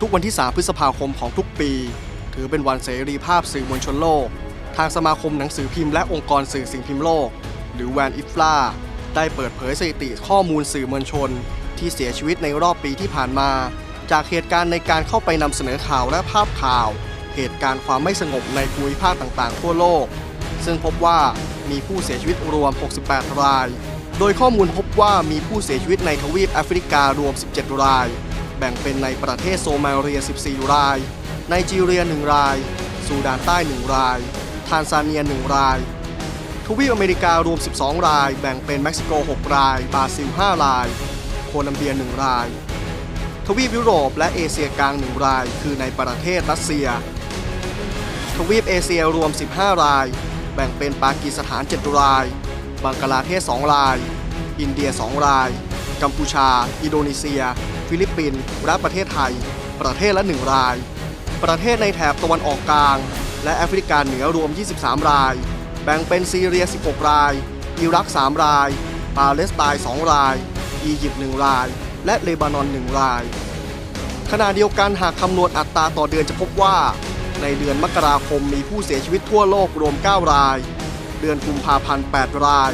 ทุกวันที่ 3 พฤษภาคมของทุกปี ถือเป็นวันเสรีภาพสื่อมวลชนโลก ทางสมาคมหนังสือพิมพ์และองค์กรสื่อสิ่งพิมพ์โลก หรือแวนอิฟลาได้เปิดเผยสถิติข้อมูลสื่อมวลชน ที่เสียชีวิตในรอบปีที่ผ่านมา จากเหตุการณ์ในการเข้าไปนำเสนอข่าวและภาพข่าว เหตุการณ์ความไม่สงบในภูมิภาคต่างๆ ทั่วโลก ซึ่งพบว่ามีผู้เสียชีวิตรวม 68 ราย โดยข้อมูลพบว่ามีผู้เสียชีวิตในทวีปแอฟริการวม 17 ราย แบ่งเป็นในประเทศโซมาเลีย 14 ราย ไนจีเรีย 1 ราย ซูดานใต้ 1 ราย ทานซาเนีย 1 ราย ทวีปอเมริการวม 12 ราย แบ่งเป็นเม็กซิโก 6 ราย บราซิล 5 ราย โคลัมเบีย 1 ราย ทวีปยุโรปและเอเชียกลาง 1 ราย คือในประเทศรัสเซีย ทวีปเอเชียรวม 15 ราย แบ่งเป็นปากีสถาน 7 ราย บังกลาเทศ 2 ราย อินเดีย 2 ราย กัมพูชา อินโดนีเซีย ฟิลิปปินส์และประเทศไทย ประเทศละ 1 ราย ประเทศในแถบตะวันออกกลาง และแอฟริกาเหนือรวม 23 ราย แบ่งเป็นซีเรีย 16 ราย อิรัก 3 ราย ปาเลสไตน์ 2 ราย อียิปต์ 1 ราย และเลบานอน 1 ราย ขณะเดียวกันหากคำนวณอัตราต่อเดือนจะพบว่า ในเดือนมกราคมมีผู้เสียชีวิตทั่วโลกรวม 9 ราย เดือนกุมภาพันธ์ 8 ราย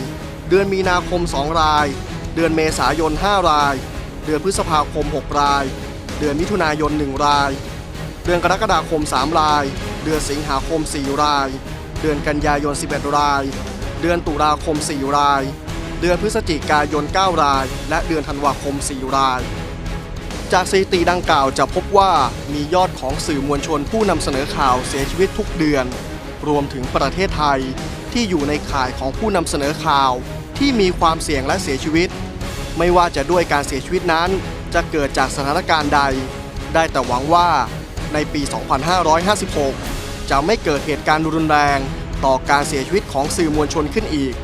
เดือนมีนาคม 2 ราย เดือนเมษายน 5 ราย เดือนพฤษภาคม 6 ราย เดือนมิถุนายน 1 ราย เดือนกรกฎาคม 3 ราย เดือนสิงหาคม 4 ราย เดือนกันยายน 11 ราย เดือนตุลาคม 4 ราย เดือนพฤศจิกายน 9 ราย และเดือนธันวาคม 4 ราย จากสถิติดังกล่าวจะพบว่ามียอดของสื่อมวลชนผู้นำเสนอข่าวเสียชีวิตทุกเดือน รวมถึงประเทศไทยที่อยู่ในข่ายของผู้นำเสนอข่าวที่มีความเสี่ยงและเสียชีวิต ไม่ว่าจะด้วยการเสียชีวิตนั้น จะเกิดจากสถานการณ์ใด ได้แต่หวังว่าในปี 2556 จะไม่เกิดเหตุการณ์รุนแรง ต่อการเสียชีวิตของสื่อมวลชนขึ้นอีก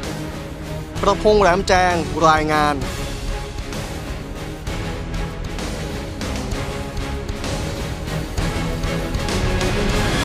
ประพงษ์แหลมแจงรายงาน